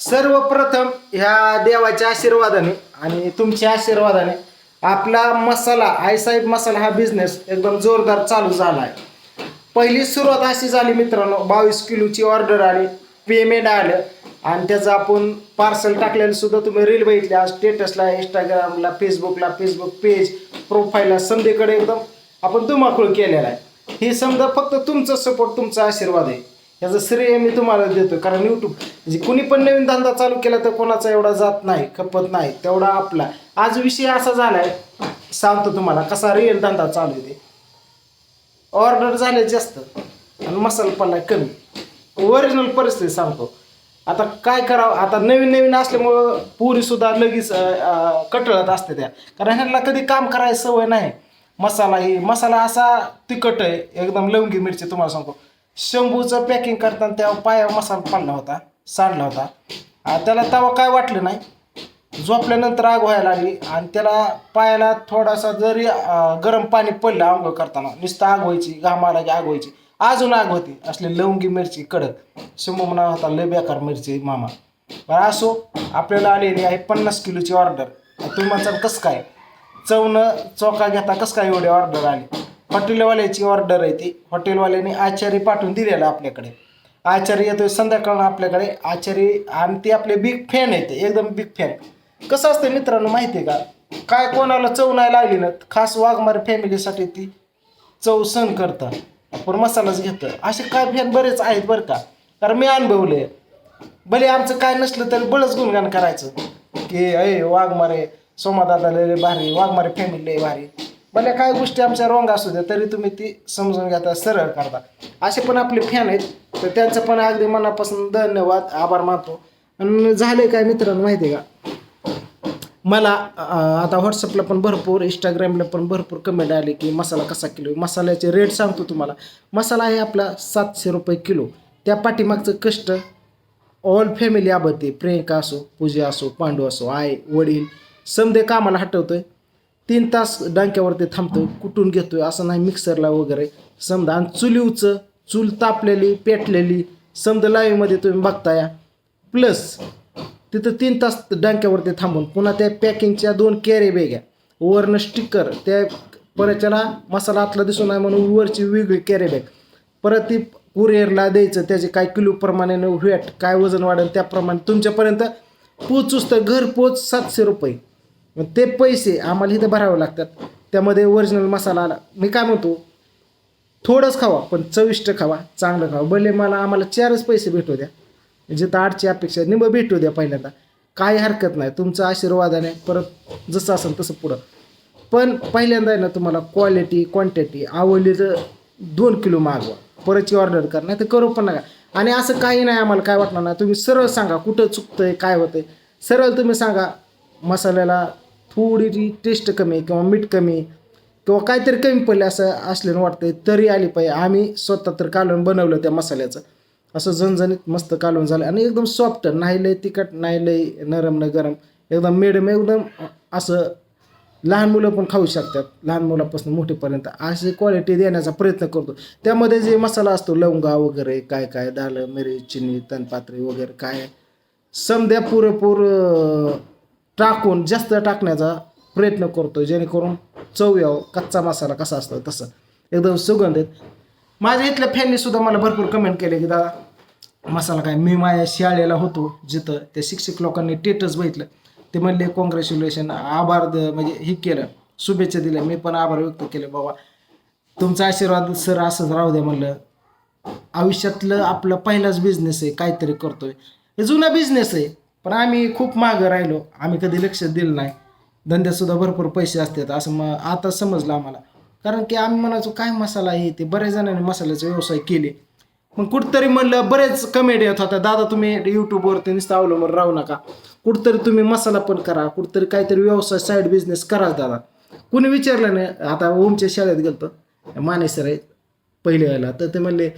सर्वप्रथम ह्या देवाच्या आशीर्वादाने आणि तुमच्या आशीर्वादाने आपला मसाला आईसाहेब मसाला हा बिझनेस एकदम जोरदार चालू झाला आहे. पहिली सुरुवात अशी झाली मित्रांनो बावीस किलोची ऑर्डर आली पेमेंट आलं आणि त्याचं आपण पार्सल टाकलेलं सुद्धा तुम्ही रील बघितल्या स्टेटसला इंस्टाग्रामला फेसबुकला फेसबुक पेज प्रोफाईलला संधीकडे एकदम आपण धुमाकूळ केलेला आहे. हे समजा फक्त तुमचं सपोर्ट तुमचा आशीर्वाद आहे. याचं श्रेय मी तुम्हाला देतो कारण यूट्यूब म्हणजे कुणी पण नवीन धंदा चालू केला तर कोणाचा एवढा जात नाही खपत नाही तेवढा आपला. आज विषय असा झालाय सांगतो तुम्हाला कसा रिअल धंदा चालू आहे ते. ऑर्डर झाले जास्त आणि मसाला पडला कमी. ओरिजिनल परिस्थिती सांगतो. आता काय करावं आता नवीन नवीन असल्यामुळं पुरीसुद्धा लगेच कटळत असते त्या. कारण ह्यांना कधी काम करायची सवय नाही. मसाला ही मसाला असा तिखट आहे एकदम लवंगी मिरची तुम्हाला सांगतो. शंभूचं पॅकिंग करताना त्या पायावर मसाला पाडला होता सांडला होता. आ, त्याला तेव्हा काय वाटलं नाही. झोपल्यानंतर आग व्हायला लागली आणि त्याला पायाला थोडासा जरी गरम पाणी पडलं आंघोळ करताना नुसतं आग व्हायची घामाला की आग व्हायची अजून आग होती. असली लवंगी मिरची कडक. शंभू म्हणा होता लय बेकार मिरची मामा. बरं असो आपल्याला आलेली आहे पन्नास किलोची ऑर्डर तुम्ही म्हणसाल कसं काय? चवनं चौका घेता कसं काय एवढी ऑर्डर आली? हॉटेलवाल्याची ऑर्डर आहे ती हॉटेलवाल्याने आचारी पाठवून दिलेला आपल्याकडे. आचार्य येतोय संध्याकाळ आपल्याकडे. आचार्य आणि ते आपले बिग फॅन आहेत ते, एकदम बिग फॅन कसं असतं मित्रांनो माहिती आहे का? काय कोणाला चव नाही लागली ना खास वाघमारे फॅमिलीसाठी ती चव सण करतं आपण मसालाच घेतं असे काय फॅन बरेच आहेत बरं का? कारण मी अनुभवले भले आमचं काय नसलं तरी बळच गुणगान करायचं. की अय वाघमारे सोमादादा लय भारी वाघमारे फॅमिली लय भारी. भले काय गोष्टी आमच्या रॉंग असू द्या तरी तुम्ही ती समजून घेता सरळ करता. असे पण आपले फॅन आहेत तर त्यांचं पण अगदी मनापासून धन्यवाद आभार मानतो. आणि झाले काय मित्रांनो माहिती आहे का? मला आता व्हॉट्सअपला पण भरपूर इंस्टाग्रामला पण भरपूर कमेंट आले की मसाला कसा किलो मसाल्याचे रेट सांगतो तुम्हाला. मसाला आहे आपला सातशे रुपये किलो. त्या पाठीमागचं कष्ट ऑल फॅमिली आबदते प्रियंका असो पूजा असो पांडू असो आई वडील समदे कामाला हटवतोय. तीन तास डांक्यावरती थांबतोय कुटून घेतोय असं नाही मिक्सरला वगैरे. समजा आणि चुलीवचं चूल तापलेली पेटलेली समजा लाईव्हमध्ये तुम्ही बघताया. प्लस तिथं तीन तास डांक्यावरती थांबून. पुन्हा त्या पॅकिंगच्या दोन कॅरे बेग्या वरनं स्टिकर त्या परच्याला मसाला आतला दिसून नाही म्हणून वरची वेगळी कॅरे बॅग परत ती कुरिअरला द्यायचं त्याचे काय किलो प्रमाणे व्हॅट काय वजन वाढेल त्याप्रमाणे तुमच्यापर्यंत पोचूच तर घर पोच सातशे रुपये. ते पैसे आम्हाला इथं भरावे लागतात. त्यामध्ये ओरिजिनल मसाला आला. मी काय म्हणतो थोडंच खावा पण चविष्ट खावा चांगलं खावा. भले मला आम्हाला चारच पैसे भेटू द्या. जिथं आठची अपेक्षा निम भेटू द्या पहिल्यांदा. काही हरकत नाही. तुमचा आशीर्वादाने परत जसं असेल तसं पुढं. पण पहिल्यांदा आहे ना तुम्हाला क्वालिटी क्वांटिटी आवडली तर दोन किलो मागवा. परतची ऑर्डर कर नाही तर करू पण नका. आणि असं काही नाही आम्हाला काय वाटणार नाही. तुम्ही सरळ सांगा कुठं चुकतंय काय होतंय. सरळ तुम्ही सांगा मसाल्याला थोडी टेस्ट कमी किंवा मीठ कमी किंवा काहीतरी कमी पडले असं असल्यानं वाटतंय तरी आली पाहिजे. आम्ही स्वतः तर कालवण बनवलं त्या मसाल्याचं. असं झणझणीत मस्त कालवण झालं आणि एकदम सॉफ्ट नाही लय तिखट नाही लय नरम न गरम. एकदम मेडम एकदम असं लहान मुलं पण खाऊ शकतात. लहान मुलापासून मोठेपर्यंत अशी क्वालिटी देण्याचा प्रयत्न करतो. त्यामध्ये जे मसाला असतो लवंगा वगैरे काय काय दालं मिरी चिनी तनपात्री वगैरे काय समद्या पुरेपूर टाकून जास्त टाकण्याचा प्रयत्न करतो जेणेकरून चव यावं कच्चा मसाला कसा असतो तसं. एकदम सुगंधित. माझ्या इथल्या फॅननीसुद्धा मला भरपूर कमेंट केले की दादा मसाला काय मी माझ्या शाळेला होतो जिथं त्या शिक्षक लोकांनी टेटस बघितलं. ते म्हणले कॉंग्रॅच्युलेशन आभार द- म्हणजे हे केलं. शुभेच्छा दिल्या. मी पण आभार व्यक्त केले बाबा तुमचा आशीर्वाद सर असंच राहू द्या म्हणलं. आयुष्यातलं आपलं पहिलाच बिझनेस आहे काहीतरी करतोय. हे जुना बिझनेस आहे. पण आम्ही खूप मागं राहिलो. आम्ही कधी लक्ष दिलं नाही. धंद्यातसुद्धा भरपूर पैसे असतात असं मग आता समजलं आम्हाला. कारण की आम्ही म्हणायचो काय मसाला आहे ते? बऱ्याच जणांनी मसाल्याचे व्यवसाय केले. मग कुठतरी म्हणलं बरेच कमेडी येत होता दादा तुम्ही यूट्यूबवरती नुसतं अवलंबून राहू नका. कुठतरी तुम्ही मसाला पण करा. कुठतरी काहीतरी व्यवसाय साईड बिझनेस करा दादा. कुणी विचारलं नाही. आता ओमच्या शाळेत गेलतो. माने सर आहेत पहिले वेळेला तर ते म्हणले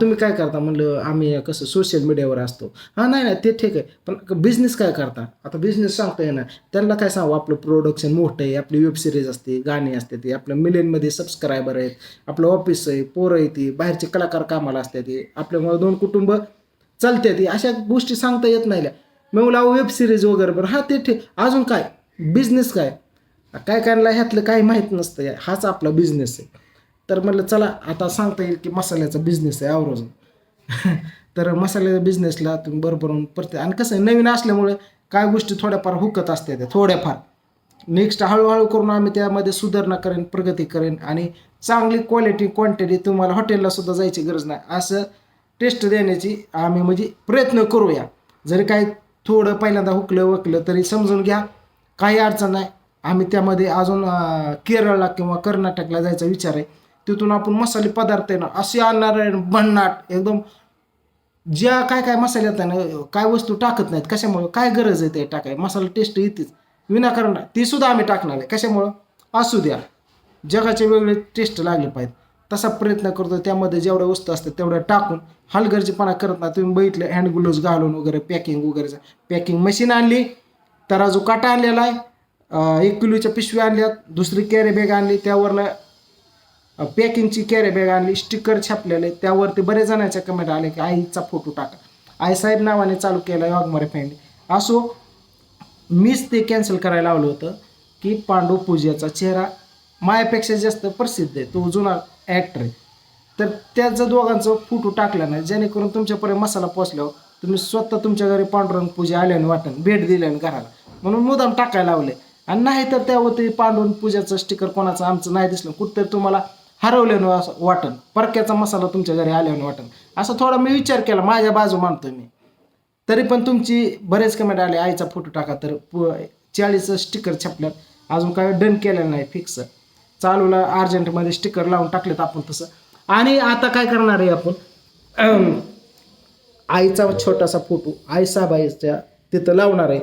तुम्ही काय करता? म्हणलं आम्ही कसं सोशल मीडियावर असतो. हां नाही नाही ते ठीक आहे. पण बिझनेस काय करता? आता बिझनेस सांगता येणार त्यांना काय सांगू? आपलं प्रोडक्शन मोठं आहे आपली वेब सिरीज असते गाणी असते ते आपल्या मिलियनमध्ये सबस्क्रायबर आहेत आपलं ऑफिस आहे पोरं आहे ती बाहेरचे कलाकार कामाला असतात ते आपल्यामुळे दोन कुटुंब चालते ती अशा गोष्टी सांगता येत नाही मग म्हणलं वेब सिरीज वगैरे बरं. हां ते ठीक अजून काय? बिझनेस काय? काय करायला ह्यातलं काही माहीत नसतं हाच आपला बिझनेस आहे. तर म्हटलं चला आता सांगता येईल की मसाल्याचा बिझनेस आहे आवरोजून. तर मसाल्याच्या बिझनेसला तुम्ही बरोबर परत आणि कसं आहे नवीन असल्यामुळे काय गोष्टी थोड्याफार हुकत असते त्या थोड्याफार. नेक्स्ट हळूहळू करून आम्ही त्यामध्ये सुधारणा करेन प्रगती करेन आणि चांगली क्वालिटी क्वांटिटी तुम्हाला हॉटेलला सुद्धा जायची गरज नाही. असं टेस्ट देण्याची आम्ही म्हणजे प्रयत्न करूया. जरी काही थोडं पहिल्यांदा हुकलं वकलं तरी समजून घ्या. काही अडचण नाही. आम्ही त्यामध्ये अजून केरळला किंवा कर्नाटकला जायचा विचार आहे. तिथून आपण मसाले पदार्थ आहे ना असे आणणार आहे भन्नाट एकदम ज्या काय काय मसाले येतात ना काय वस्तू टाकत नाहीत कशामुळं काय गरज आहे ते टाकाय मसाला टेस्ट येतेच. विनाकारण ती सुद्धा आम्ही टाकणार आहे. कशामुळं? असू द्या. जगाचे वेगळे टेस्ट लागले पाहिजेत. तसा प्रयत्न करतो त्यामध्ये जेवढ्या वस्तू असतात तेवढ्या टाकून हलगर्जीपणा करत नाही. तुम्ही बघितलं हँड ग्लोव्ज घालून वगैरे पॅकिंग वगैरे पॅकिंग मशीन आणली तराजू काटा आणलेला आहे एक किलोच्या पिशव्या आणल्यात दुसरी कॅरी बॅग आणली त्यावरनं पॅकिंगची कॅरी बॅग आणली स्टिकर छापलेले त्यावरती बरेच जणांच्या कमेंट आले की आईचा फोटो टाका. आई साहेब नावाने चालू केला वाघमारे फॅन असो मीच ते कॅन्सल करायला लावलं होतं की पांडू पूजाचा चेहरा मायापेक्षा जास्त प्रसिद्ध आहे तो जुना ॲक्टर आहे. तर त्याचं दोघांचं फोटो टाकला नाही. जेणेकरून तुमच्यापर्यंत मसाला पोचल्यावर तुम्ही स्वतः तुमच्या घरी पांडुरंग पूजा आल्याने वाटण भेट दिल्याने घराला. म्हणून मुदाम टाकायला लावले. आणि नाही तर त्यावरती पांडुरंग पूजाचं स्टिकर कोणाचं आमचं नाही दिसलं. कुठंतरी तुम्हाला हरवल्यानं असं वाटण परक्याचा मसाला तुमच्या घरी आल्यानं वाटण असं थोडा मी विचार केला माझ्या बाजू मानतो मी. तरी पण तुमची बरेच कमेंट आले आईचा फोटो टाका तर पु चाळीसचं स्टिकर छापल्यात. अजून काय डन केलेलं नाही फिक्स चालूला अर्जंटमध्ये स्टिकर लावून टाकलेत आपण तसं. आणि आता काय करणार आहे आपण? आईचा छोटासा फोटो आई साहेबाईच्या तिथं लावणार आहे.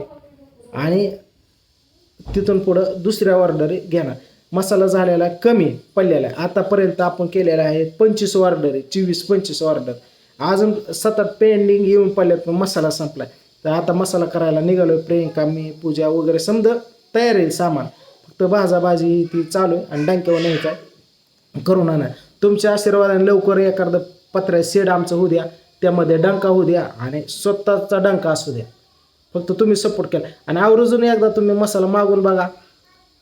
आणि तिथून पुढं दुसऱ्या ऑर्डर घेणार. मसाला झालेला कमी पडलेला आहे. आतापर्यंत आपण केलेला आहे पंचवीस ऑर्डर आहे चोवीस पंचवीस ऑर्डर अजून सतत पेंडिंग येऊन पडल्यात पण मसाला संपलाय. तर आता मसाला करायला निघालो प्रियंका मी पूजा वगैरे समजा तयार आहे सामान. फक्त भाजाभाजी ती चालू आहे आणि डांक्यावर नाही काय करून आणा. तुमच्या आशीर्वादाने लवकर एखादं पत्र्या शेड आमचं होऊ द्या. त्यामध्ये डंका होऊ द्या आणि स्वतःचा डंका असू द्या. फक्त तुम्ही सपोर्ट केला. आणि आवर्जून एकदा तुम्ही मसाला मागून बघा.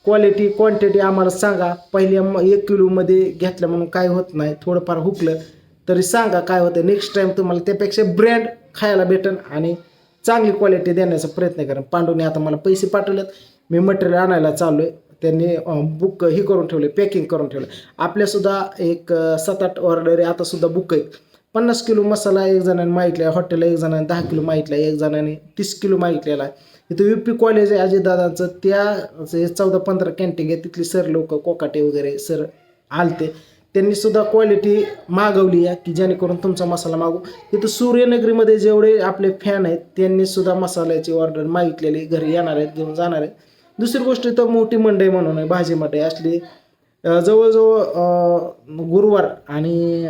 क्वालिटी क्वांटिटी आम्हाला सांगा. पहिल्या एक किलोमध्ये घेतलं म्हणून काय होत नाही. थोडंफार हुकलं. तरी सांगा काय होतं नेक्स्ट टाईम तुम्हाला त्यापेक्षा ब्रँड खायला भेटेल आणि चांगली क्वालिटी देण्याचा प्रयत्न करेन. पांडूने आता मला पैसे पाठवलेत. मी मटेरियल आणायला चाललो आहे त्यांनी बुक हे करून ठेवले पॅकिंग करून ठेवलं आपल्यासुद्धा एक सात आठ ऑर्डर आहे आतासुद्धा बुक आहेत. पन्नास किलो मसाला एक जणांनी मागितला आहे हॉटेलला एक जणांनी दहा किलो मागितला आहे एक जणांनी तीस किलो मागितलेला. आहे इथं यू पी कॉलेज आहे अजितदादांचं त्या चौदा पंधरा कॅन्टीन आहे तिथली सर लोक कोकाटे वगैरे सर आलते. त्यांनी सुद्धा क्वालिटी मागवली आहे की जेणेकरून तुमचा मसाला मागू. इथं सूर्यनगरीमध्ये जेवढे आपले फॅन आहेत त्यांनी सुद्धा मसाल्याची ऑर्डर मागितलेली. घरी येणार आहेत घेऊन जाणार आहेत. दुसरी गोष्ट इथं मोठी मंडई म्हणून आहे भाजी मंडई असली जवळजवळ गुरुवार आणि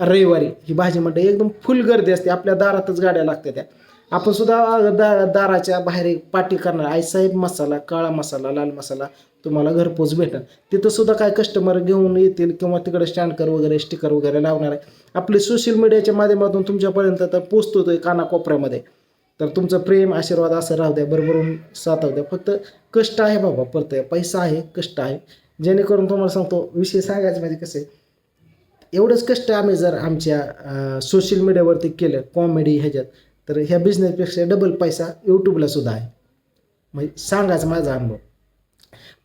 रविवारी ही भाजी मंडई एकदम फुल गर्दी असते. आपल्या दारातच गाड्या लागतात त्या. आपण सुद्धा दा दाराच्या बाहेर एक पाठी करणार. आईसाहेब मसाला काळा मसाला लाल मसाला तुम्हाला घरपोच भेटेल तिथं सुद्धा काय कस्टमर घेऊन येतील किंवा तिकडे स्टँडकर वगैरे स्टिकर वगैरे लावणार आहे. आपले सोशल मीडियाच्या माध्यमातून तुमच्यापर्यंत तर पोचतोय कानाकोपऱ्यामध्ये. तर तुमचं प्रेम आशीर्वाद असं राहू द्या. बरोबरून साथ द्या. फक्त कष्ट आहे बाबा परत पैसा आहे कष्ट आहे. जेणेकरून तुम्हाला सांगतो विषय सांगायचं म्हणजे कसं आहे एवढंच कष्ट आम्ही जर आमच्या सोशल मीडियावरती केलं कॉमेडी ह्याच्यात तर ह्या बिझनेसपेक्षा डबल पैसा यूट्यूबला सुद्धा आहे. म्हणजे सांगायचा माझा अनुभव.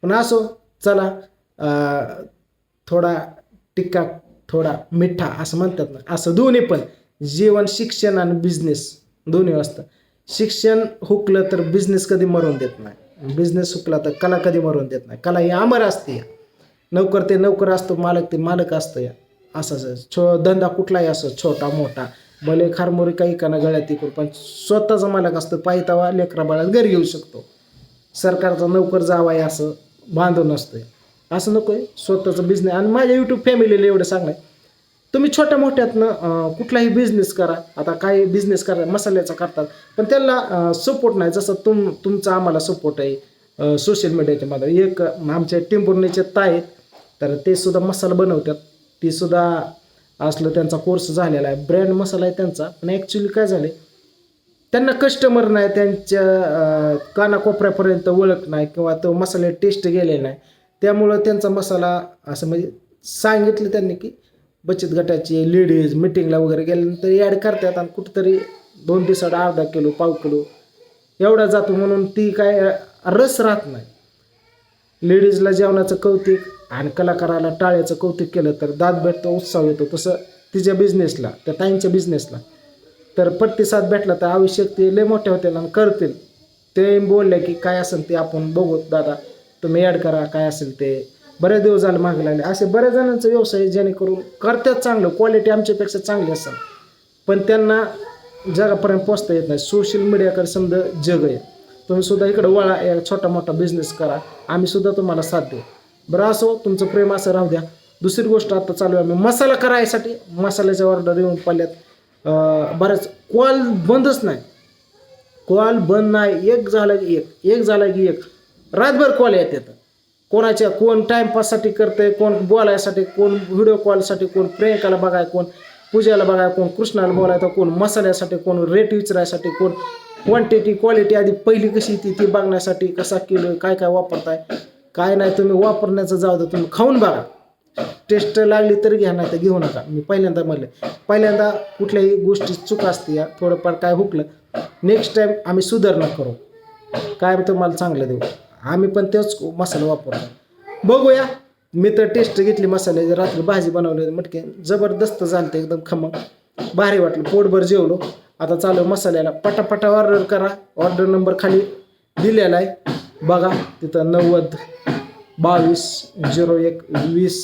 पण असो चला थोडा टिक्का थोडा मिठा असं म्हणतात ना असं दोन्ही पण. जीवन शिक्षण आणि बिझनेस दोन्ही असतं. शिक्षण हुकलं तर बिझनेस कधी मरून देत नाही. बिझनेस हुकला तर कला कधी मरून देत नाही. कला ही अमर असते नोकर ते नोकर असतो मालक ते मालक असतं या. असं छो धंदा कुठलाही असो छोटा मोठा. भले खारमोरी काही काना गळ्यात इकडून पण स्वतःचा मालक असतो पायतावा लेकरा बाळात घरी येऊ शकतो. सरकारचा नोकर जावा आहे असं बांधून असतंय असं नको आहे स्वतःचं बिझनेस आणि माझ्या यूट्यूब फॅमिलीला एवढं सांगणं तुम्ही छोट्या मोठ्यातनं कुठलाही बिझनेस करा. आता काही बिझनेस करा मसाल्याचा करतात पण त्याला सपोर्ट नाही. जसं तुम तुमचा आम्हाला सपोर्ट आहे सोशल मीडियाच्या माध्यम एक आमच्या टिंबुर्णीचे ताय आहेत तर ते सुद्धा मसाला बनवतात. ती सुद्धा असलं त्यांचा कोर्स झालेला आहे. ब्रँड मसाला आहे त्यांचा. पण ॲक्च्युली काय झाले त्यांना कस्टमर नाही त्यांच्या कानाकोपऱ्यापर्यंत ओळख नाही किंवा तो मसाले टेस्ट गेले नाही. त्यामुळं त्यांचा मसाला असं म्हणजे सांगितलं त्यांनी की बचत गटाची लेडीज मिटिंगला वगैरे गेल्यानंतर ॲड करतात आणि कुठंतरी दोन दिवसात अर्धा किलो पाव किलो एवढा जातो म्हणून ती काय रस राहत नाही. लेडीजला जेवणाचं कौतिक आणि कलाकाराला टाळ्याचं कौतुक केलं तर दाद भेटतो उत्साह येतो. तसं तिच्या बिझनेसला त्या ताईंच्या बिझनेसला तर प्रतिसाद भेटला तर आवश्यक ते लय मोठे होतील आणि करतील. ते बोलले की काय असेल ते आपण बघू. दादा तुम्ही ॲड करा काय असेल ते. बरेच दिवस झाले मागे लागले. असे बऱ्याच जणांचा व्यवसाय जेणेकरून करतात चांगलं क्वालिटी आमच्यापेक्षा चांगली असेल. पण त्यांना जगापर्यंत पोचता येत नाही. सोशल मीडियाकडे समजा जग आहे. तुम्ही सुद्धा इकडे वळा या छोटा मोठा बिझनेस करा. आम्ही सुद्धा तुम्हाला साथ देऊ. बरं असो तुमचं प्रेम असं राहू द्या. दुसरी गोष्ट आता चालू आहे आम्ही मसाला करायसाठी मसाल्याच्या ऑर्डर येऊन पाल्यात बरंच बऱ्याच कॉल बंदच नाही. कॉल बंद नाही एक झाला की एक एक झाला की एक. रातभर कॉल येतात कोणाच्या कोण टाईमपाससाठी करते कोण बोलायसाठी कोण व्हिडिओ कॉलसाठी कोण प्रियंकाला बघाय कोण पूजाला बघाय कोण कृष्णाला बोलायचं कोण मसाल्यासाठी कोण रेट विचारायसाठी कोण क्वांटिटी क्वालिटी आधी पहिली कशी ती ती बघण्यासाठी कसा किलो काय काय वापरताय. काय नाही तुम्ही वापरण्याचं जाऊ द्या तुम्ही खाऊन बघा. टेस्ट लागली तर घ्या नाही तर घेऊ नका. मी पहिल्यांदा म्हणलं पहिल्यांदा कुठल्याही गोष्टी चूक असते या थोडंफार काय हुकलं नेक्स्ट टाईम आम्ही सुधारणा करू. काय तुम्हाला चांगलं देऊ? आम्ही पण तेच मसाला वापरतो. बघूया. मी तर टेस्ट घेतली मसाले रात्री भाजी बनवली मटके जबरदस्त झालं एकदम खमंग. भारी वाटलं पोटभर जेवलो. आता चालू मसाल्याला पटापटा ऑर्डर करा. ऑर्डर नंबर खाली दिलेला आहे. बघा तिथं नव्वद. बावीस झिरो एक वीस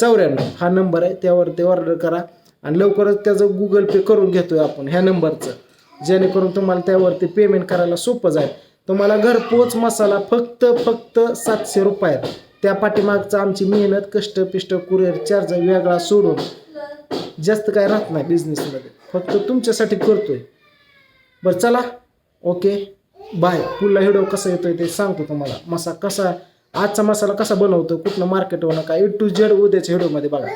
चौऱ्याण्णव. हा नंबर आहे त्यावरती ऑर्डर करा. आणि लवकरच त्याचं गुगल पे करून घेतोय आपण ह्या नंबरचं. जेणेकरून तुम्हाला त्यावरती पेमेंट करायला सोपं जाईल. तुम्हाला घरपोच मसाला फक्त फक्त सातशे रुपयात. त्या पाठीमागचं आमची मेहनत कष्ट पिष्ट कुरिअर चार्ज वेगळा सोडून जास्त काय राहत नाही बिझनेसमध्ये फक्त तुमच्यासाठी करतोय. बरं चला. ओके बाय पुढला व्हिडिओ कसा येतोय ते सांगतो तुम्हाला. मसा कसा आजचा मसाला कसा बनवतो कुठलं मार्केट होणं काय ए टू जेड उद्याच्या व्हिडिओमध्ये बघा.